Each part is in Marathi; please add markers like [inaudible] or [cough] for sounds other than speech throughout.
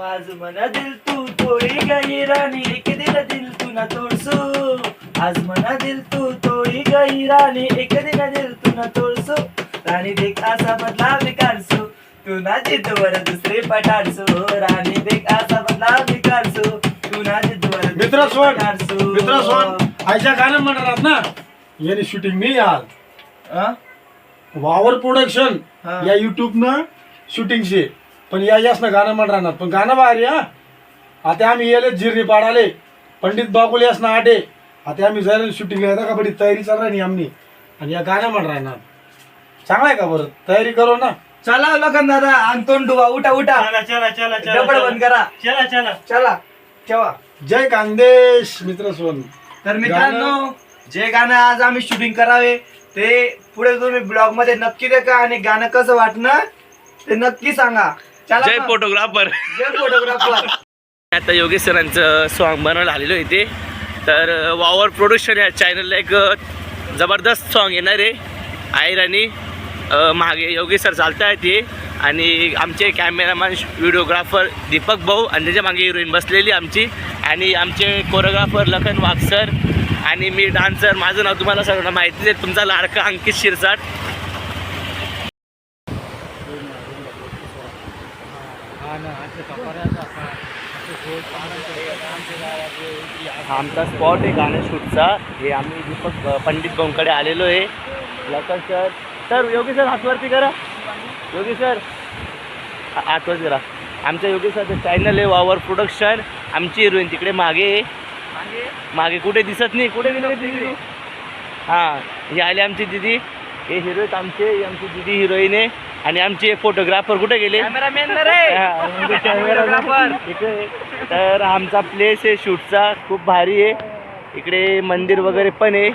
आज मना दिल तू तोड़ी गई रानी एक दिन दिल तू ना तोड़सू. आज मना दिल तू तोड़ी गई रानी एक दिन दिल तू ना तोड़सू. राणी देख असा बदला मी काढसू तू ना जिद्दवर दुसरे पटाडसू राणी देख असा बदला मी काढसू तू ना जिद्दवर मित्र सोन मित्र सोन आयच्या गाणं म्हणणार ना? याने शूटिंग नाही आज. वावर प्रोडक्शन. या युट्यूब न शूटिंग शे. पण या यास ना गाणं म्हण राहणार. पण गाणं भारी हा. आता आम्ही येले जिरणी पाडाले. पंडित बागुल यास ना आटे आता आम्ही जायला शूटिंग येता का बडी तयारी चालू राहिली आमनी. आणि या गाणं म्हण राहणार. चांगला आहे का बरं? तयारी करू ना. चला लखन दादा अंतोन डुबा उठा उठा. चला चला चला चला डबड बंद करा. चला चला. चला. ठेवा. जय कांदेश मित्र सोन तर मित्रांनो जे गाणं आज आम्ही शूटिंग करावे ते पुढे तुम्ही ब्लॉगमध्ये नक्की देखा आणि गाणं कसं वाटणं ते नक्की सांगा. चला जय. फोटोग्राफर. जय फोटोग्राफर. आता योगेश सरांचं सॉन्ग बनवायला आलेलो इथे. तर वावर प्रोडक्शन या चॅनलला एक जबरदस्त सॉन्ग येणार आहे. आयर आणि मागे योगेश सर चालत आहेत ते. आणि आमचे कॅमेरामॅन व्हिडिओग्राफर दीपक भाऊ आणि त्याच्यामागे हिरोईन बसलेली आमची. आणि आमचे कोरिओग्राफर लखन वाघ सर. आणि मी डान्सर माझं नाव तुम्हाला सगळ्यांना माहितीच आहे. तुमचा लाडका अंकित शिरसाट. हा आमचा स्पॉट आहे गाणं शूटचा हे आम्ही दीपक पंडित भाऊंकडे आलेलो आहे. Lakhan sir sir Yogi sir हातवरती करा. योगी सर हातवरती करा. आमच्या योगी सरचं चॅनल आहे वावर प्रोडक्शन आमची हिरोईन तिकडे मागे आहे. मागे? कुठे दिसत नाही कुठे गेले दिदी हां ही आली आमची दिदी. हे हिरो आहेत आमचे आमची दिदी हिरोईन आहे. आणि आमचे फोटोग्राफर कुठे गेले? कॅमेरामॅन हा, म्हणजे. तर आमचा प्लेस आहे शूटचा खूप भारी आहे. इकडे मंदिर वगैरे पण आहे.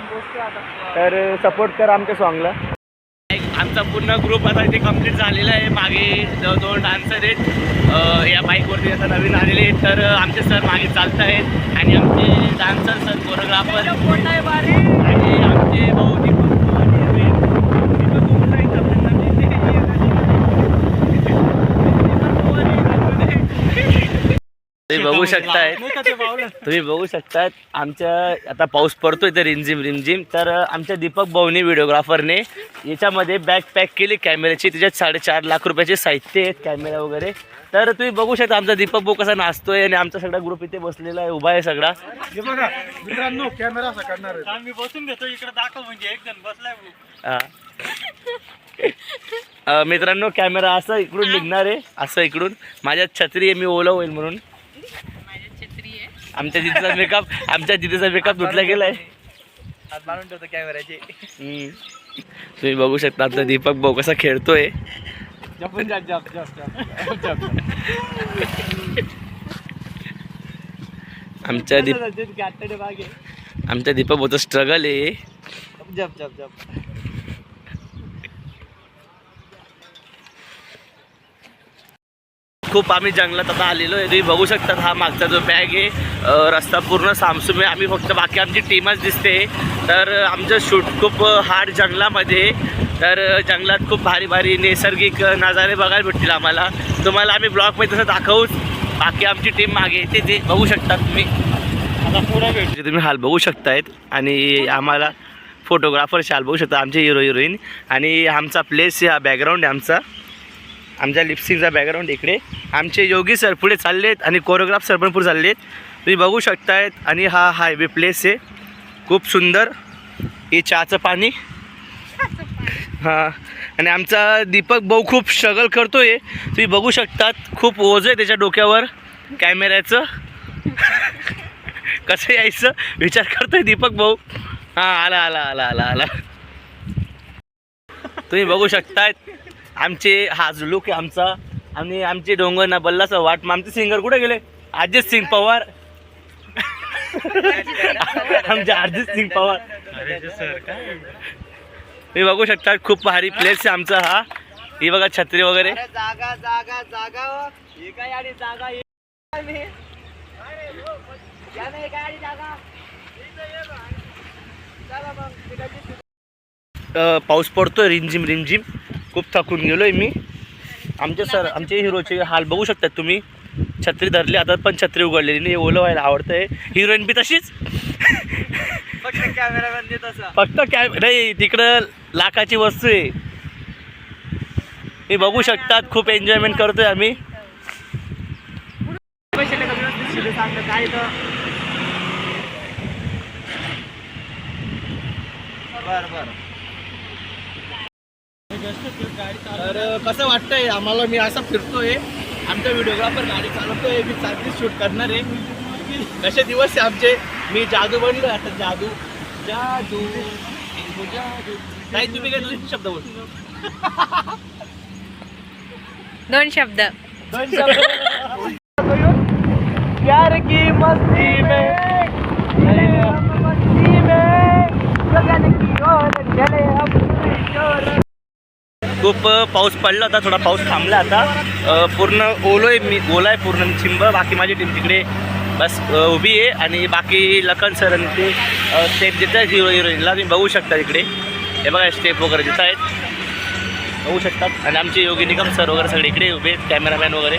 तर सपोर्ट करा आमच्या सॉन्गला आमचा पूर्ण ग्रुप आता इथे कंप्लीट झालेला आहे. मागे दोन डान्सर आहेत या बाईकवरती आता नवीन आलेले आहेत. तर आमचे सर मागे चालत आहेत आणि आमचे डान्सर सर कोरिओग्राफर आणि आमचे भाऊ दीपक भाऊ आणि दीपक भाऊ कुठे आहेत आपल्याला? तुम्ही बघू शकताय तुम्ही बघू शकतात आमच्या आता पाऊस पडतोय तर रिमझिम रिमझिम. तर आमच्या दीपक भाऊनी व्हिडिओग्राफरने याच्यामध्ये बॅग पॅक केली कॅमेऱ्याची त्याच्यात साडेचार लाख रुपयाचे साहित्य आहेत कॅमेरा वगैरे. तर तुम्ही बघू शकता आमचा दीपक भाऊ कसा नाचतोय आणि आमचा सगळा ग्रुप इथे बसलेला आहे उभा आहे सगळा. बघा मित्रांनो कॅमेरा असा करणार आहे. आम्ही बसून घेतो इकडे दाखव म्हणजे एक जण बसलाय. हा. मित्रांनो कॅमेरा असं इकडून निघणार आहे असं इकडून. माझ्यात छत्री आहे मी ओलं होईल म्हणून. आमच्या दिदीचा मेकअप आमच्या दिदीचा मेकअप धुतला गेलाय. हात मारून ठेवतो कॅमेराचे हम्म. तुम्ही बघू शकता आमचा दीपक भाऊ कसा खेळतोय. आमच्या दीप आमच्या दीपक भाऊचं स्ट्रगल आहे. जप जप जप. खूप आम्ही जंगलात आता आलेलो आहे. तुम्ही बघू शकतात हा मागचा जो बॅग आहे रस्ता पूर्ण सामसूम आहे. आम्ही फक्त बाकी आमची टीमच दिसते. तर आमचं शूट खूप हार्ड जंगलामध्ये. तर जंगलात खूप भारी भारी नैसर्गिक नजारे बघायला भेटतील आम्हाला. तुम्हाला आम्ही ब्लॉगमध्ये तसं दाखवूच. बाकी आमची टीम मागे येते ते बघू शकता तुम्ही. आता पुढं भेटते तुम्ही हाल बघू शकतायत आणि आम्हाला फोटोग्राफर शाल बघू शकता. आमचे हिरो हिरोईन आणि आमचा प्लेस हा बॅकग्राऊंड आहे आमचा. आमच्या लिपसिंगचा बॅकग्राऊंड इकडे. आमचे योगी सर पुढे आहेत आणि कोरिओग्राफ सर पण पुढे चाललेत. तुम्ही बघू शकतायत आणि हा हायवे प्लेस आहे. खूप सुंदर. हे चहाचं पाणी. हां. आणि आमचा दीपक भाऊ खूप स्ट्रगल करतो आहे तुम्ही बघू शकतात खूप ओझं आहे त्याच्या डोक्यावर कॅमेऱ्याचं [laughs] कसं यायचं? विचार करतोय दीपक भाऊ. हां आला आला आला आला आला. तुम्ही बघू शकतायत. आमचे हा जो लुक आहे आमचा आणि आमचे डोंगर ना बल्लाचा वाट मग आमचे सिंगर कुठे गेले? अजित सिंग पवार. आमचे अजित सिंग पवार. तुम्ही बघू शकता खूप भारी प्लेस आहे आमचा हा. ही बघा छत्री वगैरे. जागा जागा जागा हो. जागा पाऊस पडतोय रिमझिम रिमझिम. खूप थकून गेलोय मी. आमचे सर आमचे हिरोचे हाल बघू शकतात तुम्ही. छत्री धरली आता पण छत्री उघडलेली नाही ओलं व्हायला आवडतंय. हिरोईन बी तशीच. फक्त असा फक्त काय नाही तिकडं लाखाची वस्तू आहे. हे बघू शकतात खूप एन्जॉयमेंट करतोय आम्ही. कमी बर बर. तर कसं वाटतंय? आम्हाला मी असा फिरतोय. आमचा व्हिडिओग्राफर गाडी चालवतोय. मी चांगली शूट करणार आहे. कसे दिवस आहे आमचे? मी जादू बनलो आता जादू. जादू. जादू काय तुम्ही काय दोन शब्द बोल दोन शब्द. दोन शब्द [laughs] प्यार की मस्ती में मस्ती में खूप पाऊस पडला होता थोडा पाऊस थांबला आता. पूर्ण ओलो आहे मी ओला आहे पूर्ण चिंब. बाकी माझी टीम तिकडे बस उभी आहे. आणि बाकी लखन सर आणि ते स्टेप देत आहेत हिरो हिरोईनला तुम्ही बघू शकता इकडे. हे बघा स्टेप वगैरे देत आहेत. बघू शकतात. आणि आमचे योगी निगम सर वगैरे सगळे इकडे उभे आहेत कॅमेरामॅन वगैरे.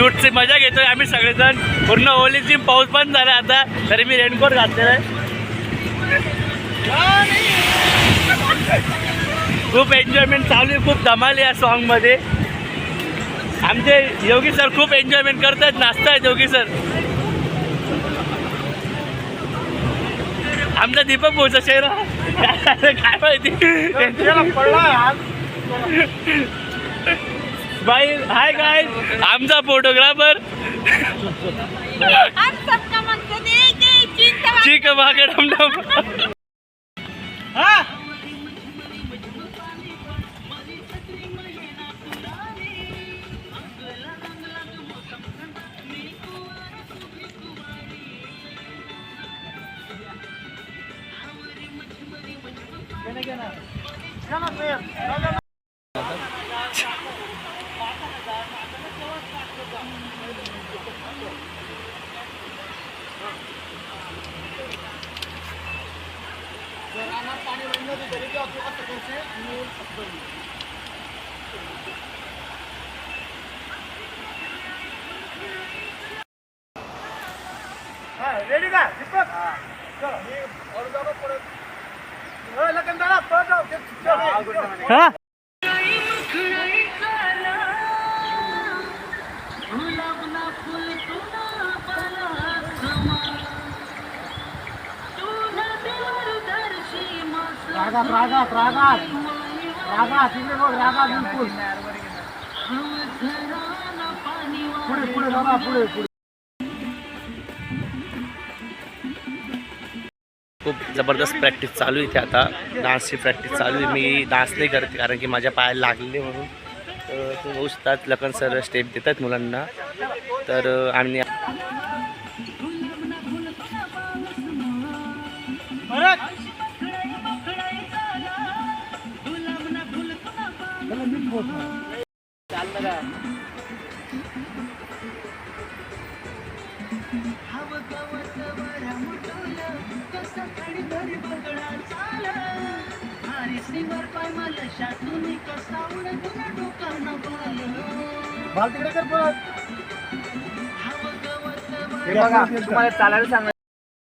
शूटची मजा घेतोय. आम्ही सगळेजण पूर्ण ओलीची पाऊस पण झाला आता. तरी मी रेनकोट घातलेला आहे. खूप एन्जॉयमेंट चालू आहे. खूप धमाल या सॉन्गमध्ये आमचे योगी सर खूप एन्जॉयमेंट करतात. नाचतायत योगी सर आमचा दीपक पोहोचा शेरा काय काय माहिती बाई हाय काय आमचा फोटोग्राफर हम सबका Come on, man. जिंदाबाद चिक मागडम रेडी का दीपक चला, मी और जातो परत. ए, लखन दादा, परत जाऊ. ते चल, हा रागात रागात रागात इकडे बघ रागात बिलकुल. पुढे पुढे बाबा पुढे पुढे. खूप जबरदस्त प्रॅक्टिस चालू आहे इथे आता. डान्सची प्रॅक्टिस चालू आहे. मी डान्स नाही करते कारण की माझ्या पायाला लागले म्हणून. तर तुम्ही बघू शकतात. लखन सर स्टेप देतात मुलांना. तर आम्ही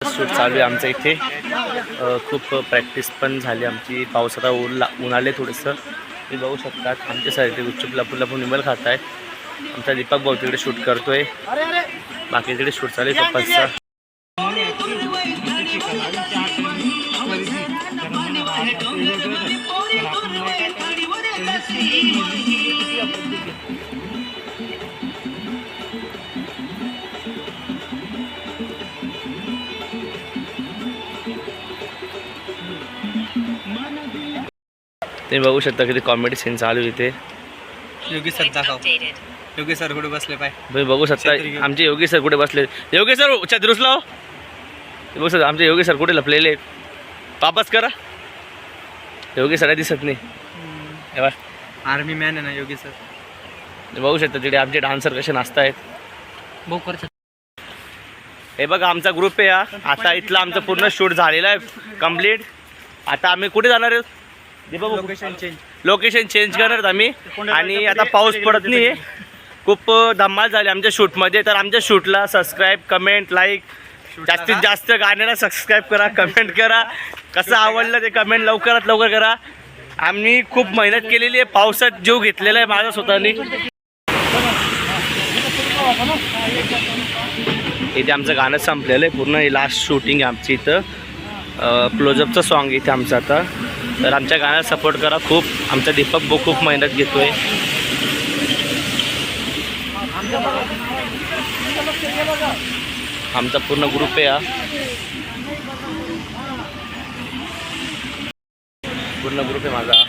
शूट चालू आहे आमचं इथे. खूप प्रॅक्टिस पण झाली आमची. पाऊस आता ऊन ला आले थोडंसं. तुम्ही बघू शकतात आमच्या साईडचे गुपचूप लपून लपून निमल खात आहे आमचा दीपक भाऊ तिकडे शूट करतोय. बाकी तिकडे शूट चालू आहे पप्पाचा. तुम्ही बघू शकता किती कॉमेडी सीन चालू आहे इथे. योगी सर दाखव. योगी सर कुठे बसले पाय? तुम्ही बघू शकता. आमचे योगी सर कुठे बसले? योगी सर छत्रुस लाव. बघू शकता आमचे योगी सर कुठे लपलेले आहेत. वापस करा. योगी सर दिसत नाही. आर्मी मॅन आहे ना योगी सर. बघू शकता तिकडे आमचे डान्सर कसे नाचतायत. कर हे बघा आमचा ग्रुप आहे हा. आता इथला आमचं पूर्ण शूट झालेलं आहे. कंप्लीट आता आम्ही कुठे जाणार आहेत? लोकेशन चेंज लोकेशन चेंज करणार आम्ही. आणि आता पाऊस पडत नाही आहे खूप धमाल झाली आमच्या शूटमध्ये. तर आमच्या शूटला सबस्क्राईब कमेंट लाईक जास्तीत जास्त गाण्याला सबस्क्राईब करा कमेंट करा. कसं आवडलं ते कमेंट लवकरात लवकर करा. आम्ही खूप मेहनत केलेली आहे. पावसात जीव घेतलेला आहे माझा स्वतःनी. इथे आमचं गाणं संपलेलं आहे. पूर्ण लास्ट शूटिंग आहे आमची इथं. क्लोजअपचं सॉन्ग इथे आमचं आता. तर आमच्या गाण्याला सपोर्ट करा खूप. आमचा दीपक भाऊ खूप मेहनत घेतो आहे आमचा पूर्ण ग्रुप आहे हा. पूर्ण ग्रुप आहे माझा.